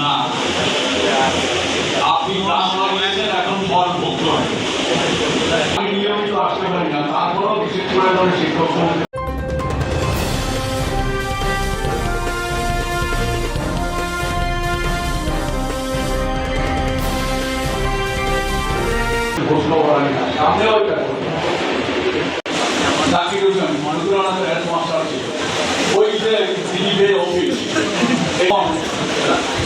না। আপনি দাস লাগিয়েছেন এখন ফল করেন। আমি নিয়মিত আসতে পারি না, তারপরেও বিশেষ করে শিক্ষক প্রশ্ন করার না সামনেও এটা করব। জাকির হোসেন মনিপুরানাথের হেডমাস্টার ছিল। ওই যে অফিস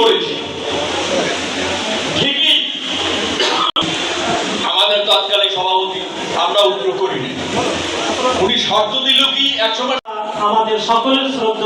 করেছে। ঠিকই? আমাদের তৎকালীন সভাপতি আমরা উগ্র করিনি। উনি শর্ত দিল কি? একসময় আমাদের সকলের শ্রদ্ধ।